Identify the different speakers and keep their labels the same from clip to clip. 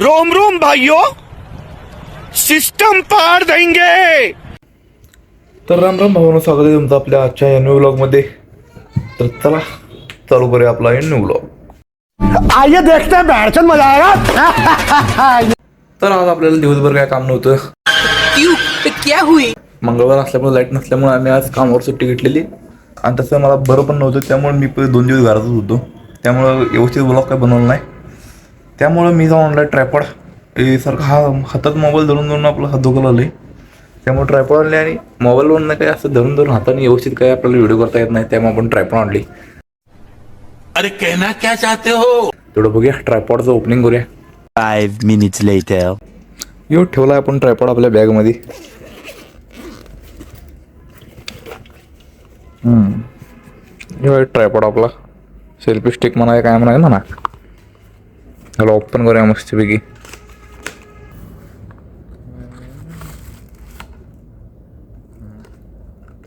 Speaker 1: Rome Rome भाइयों system पार देंगे।
Speaker 2: तर राम राम भावानं स्वागत आहे तुमचं आपल्या आजच्या या न्यू ब्लॉगमध्ये तर चला चालू करूया आपला हे न्यू ब्लॉग
Speaker 1: आइए देखते हैं बैठचंद मजा आएगा।
Speaker 2: तर आज आपल्याला दिवसभर काय काम नव्हतं.
Speaker 3: क्यों? तो क्या हुई
Speaker 2: मंगळवार असल्यामुळे लाइट नसल्यामुळे आम्ही आज कामावर सुट्टी घेतलेली. आणि तसं मला बरं पण नव्हतं त्यामुळे मी पहिले दोन दिवस घरातच होतो. त्यामुळं व्यवस्थित ब्लॉग काय बनवलं नाही. त्यामुळं मी जाऊन आणला ट्रायपॉड सारखं हा हातात मोबाईल धरून धरून आपला हात दुखायला लागले त्यामुळे ट्रायपॉड आणले आणि मोबाईलवर नाही काय असं धरून धरून हाताने व्यवस्थित काय आपल्याला व्हिडिओ करता येत नाही त्यामुळे आपण ट्रायपॉड आणली.
Speaker 1: अरे कहना क्या चाहते हो?
Speaker 2: तेवढं बघूया ट्रायपॉडचं ओपनिंग करूया.
Speaker 4: Five minutes later.
Speaker 2: यो ठेवला आपण ट्रायपॉड आपल्या बॅगमध्ये ट्रायपॉड आपला. सेल्फी स्टिक म्हणा काय म्हणा म्हणा ह्याला ओपन करूया मस्तपैकी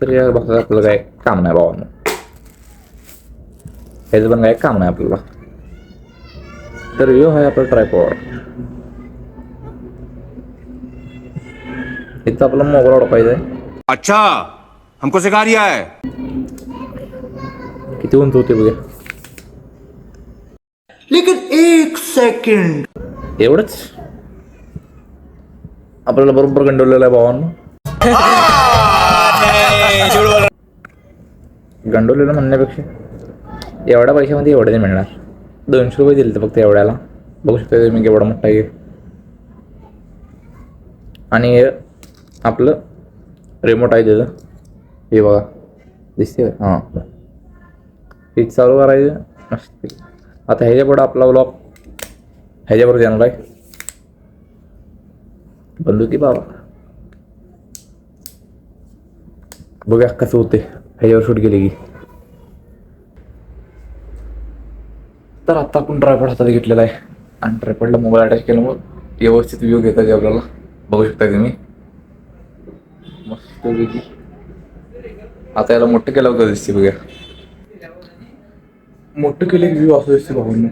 Speaker 2: तर या आपलं काय काम नाही ह्याचं पण काय काम नाही आपल्याला तर यो आहे आपला ट्रायपॉड इथं आपला मोबाईल अडकायचा आहे
Speaker 1: अच्छा हमको सिखा रिया है।
Speaker 2: किती उंच होते बघा
Speaker 1: लेकिन एक सेकंड.
Speaker 2: एवढंच? आपल्याला बरोबर गंडवलेलं आहे भावांनो गंडवलेलं म्हणण्यापेक्षा एवढ्या पैशामध्ये एवढे नाही मिळणार. दोनशे रुपये दिले तर फक्त एवढ्याला. बघू शकता तुम्ही केवढा मोठा आहे. आणि आपलं रिमोट आहे त्याचं. हे बघा. दिसते हां. हे चालू करायचं. आता ह्याच्या पुढं आपला ब्लॉग ह्याच्याबरोबर जाणार आहे बंदुकी बाबा. बघूया कसं होते ह्याच्यावर शूट केले की. तर आता आपण ट्रायपॉड हातात घेतलेला आहे. आणि ट्रायपॉडला मोबाईल अटॅच केल्यामुळे व्यवस्थित व्ह्यू घेता येते आपल्याला. बघू शकता तुम्ही. मस्त आता याला मोठं केलं होतं दिसते बघूया. मोठं केले व्ह्यू असं दिसते बघून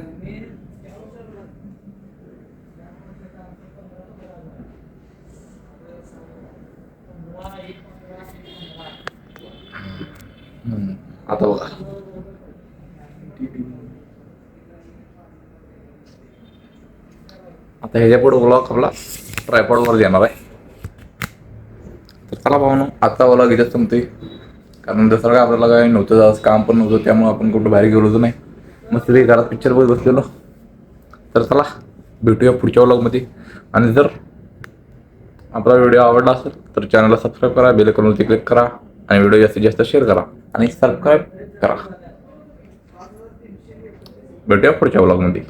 Speaker 2: हम्म, आता बघा आता ह्याच्या पुढे ब्लॉग आपला ट्रायपॉडवर येणार आहे. तर चला पाहून आता ओला इथेच संपते कारण दुसरं काय आपल्याला काय नव्हतं जास्त काम पण नव्हतं त्यामुळे आपण कुठं बाहेर गेलो नाही. मस्त ते घरात पिक्चर बघत बसलेलो. तर चला भेटूया पुढच्या व्लॉगमध्ये आणि जर आपला व्हिडिओ आवडला असेल तर चॅनलला सबस्क्राईब करा बेलकॉनवरती क्लिक करा आणि व्हिडिओ जास्तीत जास्त शेअर करा आणि सबस्क्राईब करा. भेटूया पुढच्या व्लॉगमध्ये